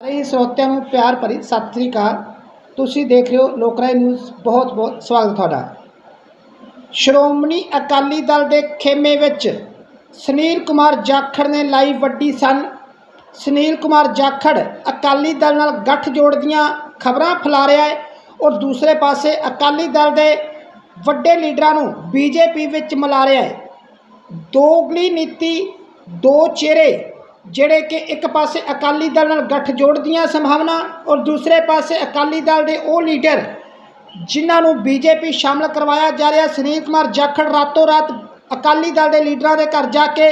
ਸਾਰੇ ਸਰੋਤਿਆਂ ਨੂੰ ਪਿਆਰ ਭਰੀ ਸਤਿ ਸ੍ਰੀ ਅਕਾਲ। ਤੁਸੀਂ ਦੇਖ ਰਹੇ ਹੋ ਲੋਕਰਾਏ ਨਿਊਜ਼। ਬਹੁਤ ਬਹੁਤ ਸਵਾਗਤ ਤੁਹਾਡਾ। ਸ਼੍ਰੋਮਣੀ ਅਕਾਲੀ ਦਲ ਦੇ ਖੇਮੇ ਵਿੱਚ ਸੁਨੀਲ ਕੁਮਾਰ ਜਾਖੜ ਨੇ ਲਾਈ ਵੱਡੀ ਸਨ। ਸੁਨੀਲ ਕੁਮਾਰ ਜਾਖੜ ਅਕਾਲੀ ਦਲ ਨਾਲ ਗੱਠ ਜੋੜ ਦੀਆਂ ਖਬਰਾਂ ਫੈਲਾ ਰਿਹਾ ਹੈ ਔਰ ਦੂਸਰੇ ਪਾਸੇ ਅਕਾਲੀ ਦਲ ਦੇ ਵੱਡੇ ਲੀਡਰਾਂ ਨੂੰ ਬੀਜੇਪੀ ਵਿੱਚ ਮਿਲਾ ਰਿਹਾ ਹੈ। ਦੋਗਲੀ ਨੀਤੀ ਦੋ ਚਿਹਰੇ ਜਿਹੜੇ ਕਿ ਇੱਕ ਪਾਸੇ ਅਕਾਲੀ ਦਲ ਨਾਲ ਗੱਠਜੋੜ ਦੀਆਂ ਸੰਭਾਵਨਾ ਔਰ ਦੂਸਰੇ ਪਾਸੇ ਅਕਾਲੀ ਦਲ ਦੇ ਉਹ ਲੀਡਰ ਜਿਨ੍ਹਾਂ ਨੂੰ ਬੀਜੇਪੀ ਸ਼ਾਮਲ ਕਰਵਾਇਆ ਜਾ ਰਿਹਾ, ਸੁਨੀਲ ਕੁਮਾਰ ਜਾਖੜ ਰਾਤੋਂ ਰਾਤ ਅਕਾਲੀ ਦਲ ਦੇ ਲੀਡਰਾਂ ਦੇ ਘਰ ਜਾ ਕੇ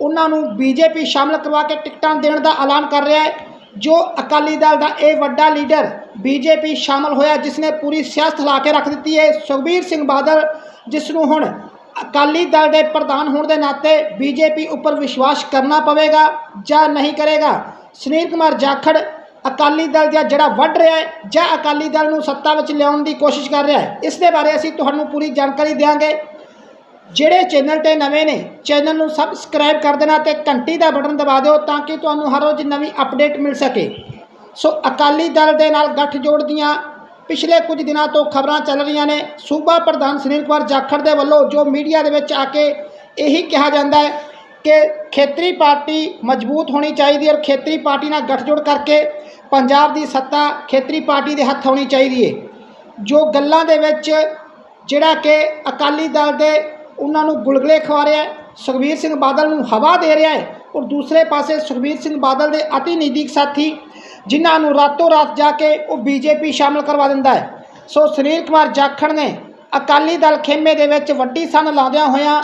ਉਹਨਾਂ ਨੂੰ ਬੀਜੇਪੀ ਸ਼ਾਮਲ ਕਰਵਾ ਕੇ ਟਿਕਟਾਂ ਦੇਣ ਦਾ ਐਲਾਨ ਕਰ ਰਿਹਾ ਹੈ, ਜੋ ਅਕਾਲੀ ਦਲ ਦਾ ਇਹ ਵੱਡਾ ਲੀਡਰ ਬੀਜੇਪੀ ਸ਼ਾਮਲ ਹੋਇਆ ਜਿਸ ਨੇ ਪੂਰੀ ਸਿਆਸਤ ਹਿਲਾ ਕੇ ਰੱਖ ਦਿੱਤੀ ਹੈ। ਸੁਖਬੀਰ ਸਿੰਘ ਬਾਦਲ, ਜਿਸ ਨੂੰ ਹੁਣ ਅਕਾਲੀ ਦਲ ਦੇ ਪ੍ਰਧਾਨ ਹੋਣ ਦੇ ਨਾਤੇ ਬੀਜੇਪੀ ਉੱਪਰ ਵਿਸ਼ਵਾਸ ਕਰਨਾ ਪਵੇਗਾ ਜਾਂ ਨਹੀਂ ਕਰੇਗਾ? ਸੁਨੀਲ ਕੁਮਾਰ ਜਾਖੜ ਅਕਾਲੀ ਦਲ ਦਾ ਜਿਹੜਾ ਵੱਢ ਰਿਹਾ ਹੈ ਜਾਂ ਅਕਾਲੀ ਦਲ ਨੂੰ ਸੱਤਾ ਵਿੱਚ ਲਿਆਉਣ ਦੀ ਕੋਸ਼ਿਸ਼ ਕਰ ਰਿਹਾ ਹੈ? ਇਸ ਦੇ ਬਾਰੇ ਅਸੀਂ ਤੁਹਾਨੂੰ ਪੂਰੀ ਜਾਣਕਾਰੀ ਦੇਵਾਂਗੇ ਜਿਹੜੇ ਚੈਨਲ ਤੇ ਨਵੇਂ ਨੇ, ਚੈਨਲ ਨੂੰ ਸਬਸਕ੍ਰਾਈਬ ਕਰ ਦੇਣਾ ਤੇ ਘੰਟੀ ਦਾ ਬਟਨ ਦਬਾ ਦਿਓ ਤਾਂ ਕਿ ਤੁਹਾਨੂੰ ਹਰ ਰੋਜ਼ ਨਵੀਂ ਅਪਡੇਟ ਮਿਲ ਸਕੇ। ਸੋ ਅਕਾਲੀ ਦਲ ਦੇ ਨਾਲ ਗੱਠਜੋੜ ਦੀਆਂ ਪਿਛਲੇ ਕੁਝ ਦਿਨਾਂ ਤੋਂ ਖਬਰਾਂ ਚੱਲ ਰਹੀਆਂ ਨੇ। ਸੂਬਾ ਪ੍ਰਧਾਨ ਸੁਨੀਲ ਕੁਮਾਰ ਜਾਖੜ ਦੇ ਵੱਲੋਂ ਜੋ ਮੀਡੀਆ ਦੇ ਵਿੱਚ ਆ ਕੇ ਇਹੀ ਕਿਹਾ ਜਾਂਦਾ ਹੈ ਕਿ ਖੇਤਰੀ ਪਾਰਟੀ ਮਜ਼ਬੂਤ ਹੋਣੀ ਚਾਹੀਦੀ ਹੈ ਔਰ ਖੇਤਰੀ ਪਾਰਟੀ ਨਾਲ ਗੱਠਜੋੜ ਕਰਕੇ ਪੰਜਾਬ ਦੀ ਸੱਤਾ ਖੇਤਰੀ ਪਾਰਟੀ ਦੇ ਹੱਥ ਹੋਣੀ ਚਾਹੀਦੀ ਹੈ। ਜੋ ਗੱਲਾਂ ਦੇ ਵਿੱਚ ਜਿਹੜਾ ਕਿ ਅਕਾਲੀ ਦਲ ਦੇ ਉਹਨਾਂ ਨੂੰ ਗੁਲਗਲੇ ਖਵਾ ਰਿਹਾ ਹੈ, ਸੁਖਬੀਰ ਸਿੰਘ ਬਾਦਲ ਨੂੰ ਹਵਾ ਦੇ ਰਿਹਾ ਹੈ ਔਰ ਦੂਸਰੇ ਪਾਸੇ ਸੁਖਬੀਰ ਸਿੰਘ ਬਾਦਲ ਦੇ ਅਤੀ ਨਜ਼ਦੀਕ ਸਾਥੀ ਜਿਨ੍ਹਾਂ ਨੂੰ ਰਾਤੋਂ ਰਾਤ ਜਾ ਕੇ ਉਹ ਬੀਜੇਪੀ ਸ਼ਾਮਲ ਕਰਵਾ ਦਿੰਦਾ ਹੈ। ਸੋ ਸੁਨੀਲ ਕੁਮਾਰ ਜਾਖੜ ਨੇ ਅਕਾਲੀ ਦਲ ਖੇਮੇ ਦੇ ਵਿੱਚ ਵੱਡੀ ਸਨ ਲਾਉਂਦਿਆਂ ਹੋਇਆਂ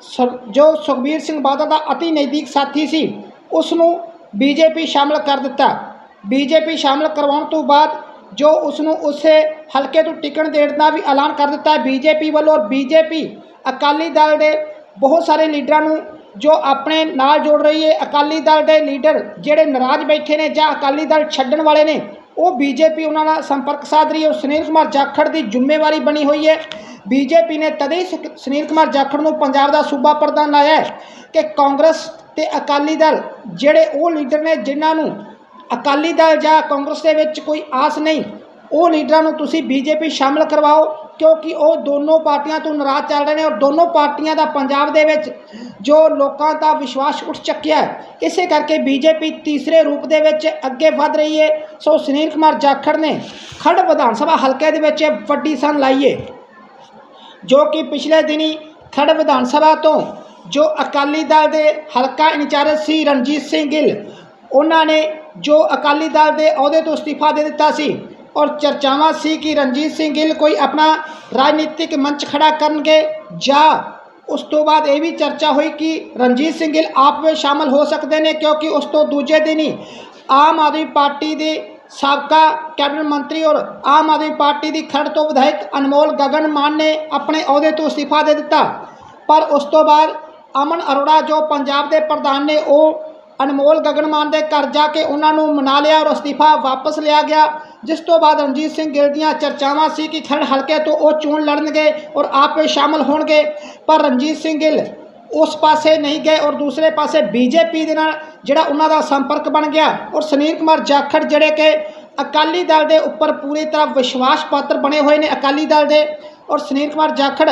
ਸੁ- ਜੋ ਸੁਖਬੀਰ ਸਿੰਘ ਬਾਦਲ ਦਾ ਅਤੀ ਨਜ਼ਦੀਕ ਸਾਥੀ ਸੀ, ਉਸ ਨੂੰ ਬੀਜੇਪੀ ਸ਼ਾਮਲ ਕਰ ਦਿੱਤਾ। ਬੀਜੇਪੀ ਸ਼ਾਮਲ ਕਰਵਾਉਣ ਤੋਂ ਬਾਅਦ ਜੋ ਉਸ ਨੂੰ ਉਸੇ ਹਲਕੇ ਤੋਂ ਟਿਕਣ ਦੇਣ ਦਾ ਵੀ ਐਲਾਨ ਕਰ ਦਿੱਤਾ, ਬੀਜੇਪੀ ਵੱਲੋਂ। ਔਰ ਬੀਜੇਪੀ ਅਕਾਲੀ ਦਲ ਦੇ ਬਹੁਤ ਸਾਰੇ ਲੀਡਰਾਂ ਨੂੰ ਜੋ ਆਪਣੇ ਨਾਲ ਜੋੜ ਰਹੀ ਹੈ ਅਕਾਲੀ ਦਲ ਦੇ ਲੀਡਰ ਜਿਹੜੇ ਨਾਰਾਜ਼ ਬੈਠੇ ਨੇ ਜਾਂ ਅਕਾਲੀ ਦਲ ਛੱਡਣ ਵਾਲੇ ਨੇ, ਉਹ ਬੀਜੇਪੀ ਉਹਨਾਂ ਨਾਲ ਸੰਪਰਕ ਸਾਧ ਰਹੀ ਹੈ ਸੁਨੀਲ ਕੁਮਾਰ ਜਾਖੜ ਦੀ ਜ਼ਿੰਮੇਵਾਰੀ ਬਣੀ ਹੋਈ ਹੈ ਬੀਜੇਪੀ ਨੇ ਤਦੇ ਹੀ ਸੁਨੀਲ ਕੁਮਾਰ ਜਾਖੜ ਨੂੰ ਪੰਜਾਬ ਦਾ ਸੂਬਾ ਪ੍ਰਧਾਨ ਲਾਇਆ ਕਿ ਕਾਂਗਰਸ ਤੇ ਅਕਾਲੀ ਦਲ ਜਿਹੜੇ ਉਹ ਲੀਡਰ ਨੇ ਜਿਨ੍ਹਾਂ ਨੂੰ ਅਕਾਲੀ ਦਲ ਜਾਂ ਕਾਂਗਰਸ ਦੇ ਵਿੱਚ ਕੋਈ ਆਸ ਨਹੀਂ, ਉਹ ਲੀਡਰਾਂ ਨੂੰ ਤੁਸੀਂ ਬੀਜੇਪੀ ਸ਼ਾਮਲ ਕਰਵਾਓ। ਕਿਉਂਕਿ ਉਹ ਦੋਨੋਂ ਪਾਰਟੀਆਂ ਤੋਂ ਨਾਰਾਜ਼ ਚੱਲ ਰਹੇ ਨੇ ਔਰ ਦੋਨੋਂ ਪਾਰਟੀਆਂ ਦਾ ਪੰਜਾਬ ਦੇ ਵਿੱਚ ਜੋ ਲੋਕਾਂ ਦਾ ਵਿਸ਼ਵਾਸ ਉੱਠ ਚੱਕਿਆ ਹੈ, ਇਸੇ ਕਰਕੇ ਬੀਜੇਪੀ ਤੀਸਰੇ ਰੂਪ ਦੇ ਵਿੱਚ ਅੱਗੇ ਵਧ ਰਹੀ ਹੈ। ਸੋ ਸੁਨੀਲ ਕੁਮਾਰ ਜਾਖੜ ਨੇ ਖੜ ਵਿਧਾਨ ਸਭਾ ਹਲਕੇ ਦੇ ਵਿੱਚ ਵੱਡੀ ਸਨ ਲਾਈਏ ਜੋ ਕਿ ਪਿਛਲੇ ਦਿਨੀ ਖੜ ਵਿਧਾਨ ਸਭਾ ਤੋਂ ਜੋ ਅਕਾਲੀ ਦਲ ਦੇ ਹਲਕਾ ਇੰਚਾਰਜ ਸੀ ਰਣਜੀਤ ਸਿੰਘ ਗਿੱਲ, ਉਹਨਾਂ ਨੇ ਜੋ ਅਕਾਲੀ ਦਲ ਦੇ ਅਹੁਦੇ ਤੋਂ ਅਸਤੀਫਾ ਦੇ ਦਿੱਤਾ ਸੀ ਔਰ ਚਰਚਾਵਾਂ ਸੀ ਕਿ ਰਣਜੀਤ ਸਿੰਘ ਗਿੱਲ ਕੋਈ ਆਪਣਾ ਰਾਜਨੀਤਿਕ ਮੰਚ ਖੜਾ ਕਰਨਗੇ ਜਾਂ ਉਸ ਤੋਂ ਬਾਅਦ ਇਹ ਵੀ ਚਰਚਾ ਹੋਈ ਕਿ ਰਣਜੀਤ ਸਿੰਘ ਗਿੱਲ ਆਪ ਵਿੱਚ ਸ਼ਾਮਲ ਹੋ ਸਕਦੇ ਨੇ ਕਿਉਂਕਿ ਉਸ ਤੋਂ ਦੂਜੇ ਦਿਨ ਹੀ ਆਮ ਆਦਮੀ ਪਾਰਟੀ ਦੇ ਸਾਬਕਾ ਕੈਬਨਿਟ ਮੰਤਰੀ ਔਰ ਆਮ ਆਦਮੀ ਪਾਰਟੀ ਦੀ ਖੜ ਤੋਂ ਵਿਧਾਇਕ ਅਨਮੋਲ ਗਗਨ ਮਾਨ ਨੇ ਆਪਣੇ ਅਹੁਦੇ ਤੋਂ ਅਸਤੀਫਾ ਦੇ ਦਿੱਤਾ। ਪਰ ਉਸ ਤੋਂ ਬਾਅਦ ਅਮਨ ਅਰੋੜਾ ਜੋ ਪੰਜਾਬ ਦੇ ਪ੍ਰਧਾਨ ਨੇ ਉਹ ਅਨਮੋਲ ਗਗਨ ਮਾਨ ਦੇ ਘਰ ਜਾ ਕੇ ਉਹਨਾਂ ਨੂੰ ਮਨਾ ਲਿਆ ਔਰ ਅਸਤੀਫਾ ਵਾਪਸ ਲਿਆ ਗਿਆ। ਜਿਸ ਤੋਂ ਬਾਅਦ ਰਣਜੀਤ ਸਿੰਘ ਗਿੱਲ ਦੀਆਂ ਚਰਚਾਵਾਂ ਸੀ ਕਿ ਖੜ ਹਲਕੇ ਤੋਂ ਉਹ ਚੋਣ ਲੜਨਗੇ ਔਰ ਆਪੇ ਸ਼ਾਮਲ ਹੋਣਗੇ। ਪਰ ਰਣਜੀਤ ਸਿੰਘ ਗਿੱਲ ਉਸ ਪਾਸੇ ਨਹੀਂ ਗਏ ਔਰ ਦੂਸਰੇ ਪਾਸੇ ਬੀਜੇਪੀ ਦੇ ਨਾਲ ਜਿਹੜਾ ਉਹਨਾਂ ਦਾ ਸੰਪਰਕ ਬਣ ਗਿਆ ਔਰ ਸੁਨੀਲ ਕੁਮਾਰ ਜਾਖੜ ਜਿਹੜੇ ਕਿ ਅਕਾਲੀ ਦਲ ਦੇ ਉੱਪਰ ਪੂਰੀ ਤਰ੍ਹਾਂ ਵਿਸ਼ਵਾਸ ਪਾਤਰ ਬਣੇ ਹੋਏ ਨੇ ਅਕਾਲੀ ਦਲ ਦੇ ਔਰ ਸੁਨੀਲ ਕੁਮਾਰ ਜਾਖੜ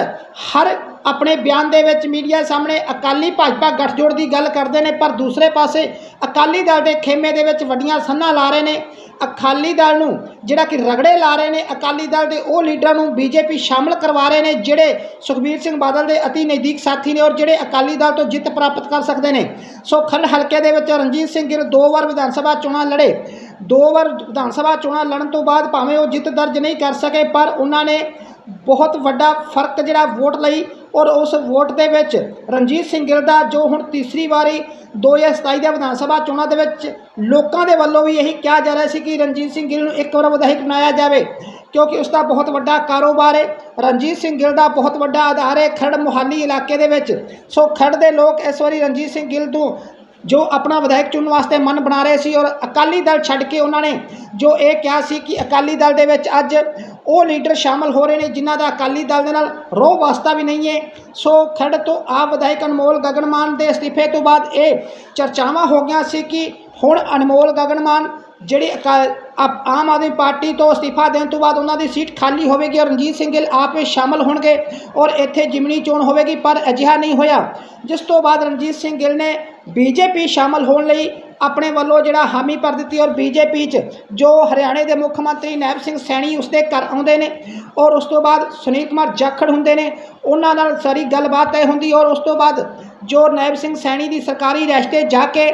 ਹਰ ਆਪਣੇ ਬਿਆਨ ਦੇ ਵਿੱਚ ਮੀਡੀਆ ਸਾਹਮਣੇ ਅਕਾਲੀ ਭਾਜਪਾ ਗੱਠਜੋੜ ਦੀ ਗੱਲ ਕਰਦੇ ਨੇ, ਪਰ ਦੂਸਰੇ ਪਾਸੇ ਅਕਾਲੀ ਦਲ ਦੇ ਖੇਮੇ ਦੇ ਵਿੱਚ ਵੱਡੀਆਂ ਸੰਨਾਂ ਲਾ ਰਹੇ ਨੇ। ਅਕਾਲੀ ਦਲ ਨੂੰ ਜਿਹੜਾ ਕਿ ਰਗੜੇ ਲਾ ਰਹੇ ਨੇ, ਅਕਾਲੀ ਦਲ ਦੇ ਉਹ ਲੀਡਰਾਂ ਨੂੰ ਬੀਜੇਪੀ ਸ਼ਾਮਲ ਕਰਵਾ ਰਹੇ ਨੇ, ਜਿਹੜੇ ਸੁਖਬੀਰ ਸਿੰਘ ਬਾਦਲ ਦੇ ਅਤੀ ਨਜ਼ਦੀਕ ਸਾਥੀ ਨੇ ਔਰ ਜਿਹੜੇ ਅਕਾਲੀ ਦਲ ਤੋਂ ਜਿੱਤ ਪ੍ਰਾਪਤ ਕਰ ਸਕਦੇ ਨੇ। ਸੋ ਖੰਡ ਹਲਕੇ ਦੇ ਵਿੱਚ ਰਣਜੀਤ ਸਿੰਘ ਗਿੱਲ ਦੋ ਵਾਰ ਵਿਧਾਨ ਸਭਾ ਚੋਣਾਂ ਲੜੇ। ਦੋ ਵਾਰ ਵਿਧਾਨ ਸਭਾ ਚੋਣਾਂ ਲੜਨ ਤੋਂ ਬਾਅਦ ਭਾਵੇਂ ਉਹ ਜਿੱਤ ਦਰਜ ਨਹੀਂ ਕਰ ਸਕੇ, ਪਰ ਉਹਨਾਂ ਨੇ ਬਹੁਤ ਵੱਡਾ ਫ਼ਰਕ ਜਿਹੜਾ ਵੋਟ ਲਈ ਔਰ ਉਸ ਵੋਟ ਦੇ ਵਿੱਚ ਰਣਜੀਤ ਸਿੰਘ ਗਿੱਲ ਦਾ, ਜੋ ਹੁਣ ਤੀਸਰੀ ਵਾਰੀ 2027 ਦੇ ਵਿਧਾਨ ਸਭਾ ਚੋਣਾਂ ਦੇ ਵਿੱਚ ਲੋਕਾਂ ਦੇ ਵੱਲੋਂ ਵੀ ਇਹੀ ਕਿਹਾ ਜਾ ਰਿਹਾ ਸੀ ਕਿ ਰਣਜੀਤ ਸਿੰਘ ਗਿੱਲ ਨੂੰ ਇੱਕ ਵਾਰ ਵਿਧਾਇਕ ਬਣਾਇਆ ਜਾਵੇ, ਕਿਉਂਕਿ ਉਸ ਦਾ ਬਹੁਤ ਵੱਡਾ ਕਾਰੋਬਾਰ ਹੈ ਰਣਜੀਤ ਸਿੰਘ ਗਿੱਲ ਦਾ ਬਹੁਤ ਵੱਡਾ ਆਧਾਰ ਹੈ ਖੜ ਮੁਹਾਲੀ ਇਲਾਕੇ ਦੇ ਵਿੱਚ। ਸੋ ਖੜ ਦੇ ਲੋਕ ਇਸ ਵਾਰੀ ਰਣਜੀਤ ਸਿੰਘ ਗਿੱਲ ਤੋਂ ਜੋ ਆਪਣਾ ਵਿਧਾਇਕ ਚੁਣਨ ਵਾਸਤੇ ਮਨ ਬਣਾ ਰਹੇ ਸੀ ਔਰ ਅਕਾਲੀ ਦਲ ਛੱਡ ਕੇ ਉਹਨਾਂ ਨੇ ਜੋ ਇਹ ਕਿਹਾ ਸੀ ਕਿ ਅਕਾਲੀ ਦਲ ਦੇ ਵਿੱਚ ਅੱਜ ਉਹ ਲੀਡਰ ਸ਼ਾਮਲ ਹੋ ਰਹੇ ਨੇ ਜਿਨ੍ਹਾਂ ਦਾ ਅਕਾਲੀ ਦਲ ਦੇ ਨਾਲ ਰੋਹ ਵਾਸਤਾ ਵੀ ਨਹੀਂ ਹੈ। ਸੋ ਖੜ ਤੋਂ ਆ ਵਿਧਾਇਕ ਅਨਮੋਲ ਗਗਨਮਾਨ ਦੇ ਅਸਤੀਫੇ ਤੋਂ ਬਾਅਦ ਇਹ ਚਰਚਾਵਾਂ ਹੋ ਗਈਆਂ ਸੀ ਕਿ ਹੁਣ ਅਨਮੋਲ ਗਗਨਮਾਨ ਜਿਹੜੀ ਅਕਾ- ਆਪ- ਆਮ ਆਦਮੀ ਪਾਰਟੀ ਤੋਂ ਅਸਤੀਫਾ ਦੇਣ ਤੋਂ ਬਾਅਦ ਉਹਨਾਂ ਦੀ ਸੀਟ ਖਾਲੀ ਹੋਵੇਗੀ ਔਰ ਰਣਜੀਤ ਸਿੰਘ ਗਿੱਲ ਆਪ ਵਿੱਚ ਸ਼ਾਮਲ ਹੋਣਗੇ ਔਰ ਇੱਥੇ ਜਿਮਨੀ ਚੋਣ ਹੋਵੇਗੀ ਪਰ ਅਜਿਹਾ ਨਹੀਂ ਹੋਇਆ। ਜਿਸ ਤੋਂ ਬਾਅਦ ਰਣਜੀਤ ਸਿੰਘ ਗਿੱਲ ਨੇ ਬੀਜੇਪੀ ਸ਼ਾਮਲ ਹੋਣ ਲਈ ਆਪਣੇ ਵੱਲੋਂ ਜਿਹੜਾ ਹਾਮੀ ਭਰ ਦਿੱਤੀ ਔਰ ਬੀਜੇਪੀ 'ਚ ਜੋ ਹਰਿਆਣੇ ਦੇ ਮੁੱਖ ਮੰਤਰੀ ਨੈਬ ਸਿੰਘ ਸੈਣੀ ਉਸਦੇ ਘਰ ਆਉਂਦੇ ਨੇ ਔਰ ਉਸ ਤੋਂ ਬਾਅਦ ਸੁਨੀਲ ਕੁਮਾਰ ਜਾਖੜ ਹੁੰਦੇ ਨੇ, ਉਹਨਾਂ ਨਾਲ ਸਾਰੀ ਗੱਲਬਾਤ ਤੈਅ ਹੁੰਦੀ ਔਰ ਉਸ ਤੋਂ ਬਾਅਦ ਜੋ ਨੈਬ ਸਿੰਘ ਸੈਣੀ ਦੀ ਸਰਕਾਰੀ ਰਸਤੇ ਜਾ ਕੇ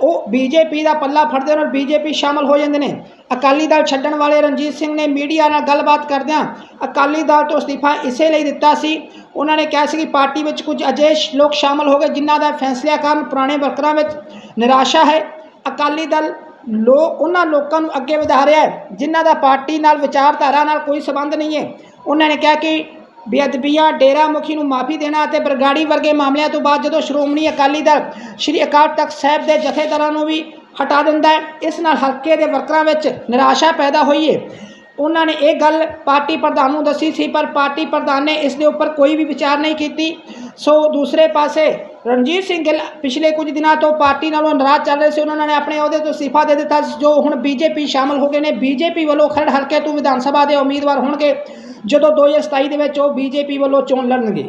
ਉਹ ਬੀਜੇਪੀ ਦਾ ਪੱਲਾ ਫੜਦੇ ਨੇ ਔਰ ਬੀਜੇਪੀ ਸ਼ਾਮਲ ਹੋ ਜਾਂਦੇ ਨੇ। ਅਕਾਲੀ ਦਲ ਛੱਡਣ ਵਾਲੇ ਰਣਜੀਤ ਸਿੰਘ ਨੇ ਮੀਡੀਆ ਨਾਲ ਗੱਲਬਾਤ ਕਰਦਿਆਂ ਅਕਾਲੀ ਦਲ ਤੋਂ ਅਸਤੀਫਾ ਇਸੇ ਲਈ ਦਿੱਤਾ ਸੀ। ਉਹਨਾਂ ਨੇ ਕਿਹਾ ਸੀ ਕਿ ਪਾਰਟੀ ਵਿੱਚ ਕੁਝ ਅਜਿਹੇ ਲੋਕ ਸ਼ਾਮਲ ਹੋ ਗਏ ਜਿਨ੍ਹਾਂ ਦਾ ਫੈਸਲਿਆਂ ਕਾਰਨ ਪੁਰਾਣੇ ਵਰਕਰਾਂ ਵਿੱਚ ਨਿਰਾਸ਼ਾ ਹੈ। ਅਕਾਲੀ ਦਲ ਲੋਕ ਉਹਨਾਂ ਲੋਕਾਂ ਨੂੰ ਅੱਗੇ ਵਧਾ ਰਿਹਾ ਹੈ ਜਿਨ੍ਹਾਂ ਦਾ ਪਾਰਟੀ ਨਾਲ ਵਿਚਾਰਧਾਰਾ ਨਾਲ ਕੋਈ ਸਬੰਧ ਨਹੀਂ ਹੈ। ਉਹਨਾਂ ਨੇ ਕਿਹਾ ਕਿ ਬੇਅਦਬੀਆਂ ਡੇਰਾ ਮੁਖੀ ਨੂੰ ਮਾਫੀ ਦੇਣਾ ਅਤੇ ਬਰਗਾੜੀ ਵਰਗੇ ਮਾਮਲਿਆਂ ਤੋਂ ਬਾਅਦ ਜਦੋਂ ਸ਼੍ਰੋਮਣੀ ਅਕਾਲੀ ਦਲ ਸ਼੍ਰੀ ਅਕਾਲ ਤਖਤ ਸਾਹਿਬ ਦੇ ਜਥੇਦਾਰਾਂ ਨੂੰ ਵੀ ਹਟਾ ਦਿੰਦਾ ਹੈ, ਇਸ ਨਾਲ ਹਲਕੇ ਦੇ ਵਰਕਰਾਂ ਵਿੱਚ ਨਿਰਾਸ਼ਾ ਪੈਦਾ ਹੋਈ ਹੈ ਉਹਨਾਂ ਨੇ ਇਹ ਗੱਲ ਪਾਰਟੀ ਪ੍ਰਧਾਨ ਨੂੰ ਦੱਸੀ ਸੀ, ਪਰ ਪਾਰਟੀ ਪ੍ਰਧਾਨ ਨੇ ਇਸ ਦੇ ਉੱਪਰ ਕੋਈ ਵੀ ਵਿਚਾਰ ਨਹੀਂ ਕੀਤੀ। ਸੋ ਦੂਸਰੇ ਪਾਸੇ ਰਣਜੀਤ ਸਿੰਘ ਗਿੱਲ ਪਿਛਲੇ ਕੁਝ ਦਿਨਾਂ ਤੋਂ ਪਾਰਟੀ ਨਾਲੋਂ ਨਾਰਾਜ਼ ਚੱਲ ਰਹੇ ਸੀ। ਉਹਨਾਂ ਨੇ ਆਪਣੇ ਅਹੁਦੇ ਤੋਂ ਅਸਤੀਫਾ ਦੇ ਦਿੱਤਾ ਜੋ ਹੁਣ ਬੀਜੇਪੀ ਸ਼ਾਮਲ ਹੋ ਗਏ ਨੇ। ਬੀਜੇਪੀ ਵੱਲੋਂ ਖਰੜ ਹਲਕੇ ਤੋਂ ਵਿਧਾਨ ਸਭਾ ਦੇ ਉਮੀਦਵਾਰ ਹੋਣਗੇ। ਜਦੋਂ 2027 ਦੇ ਵਿੱਚ ਉਹ ਬੀਜੇਪੀ ਵੱਲੋਂ ਚੋਣ ਲੜਨਗੇ।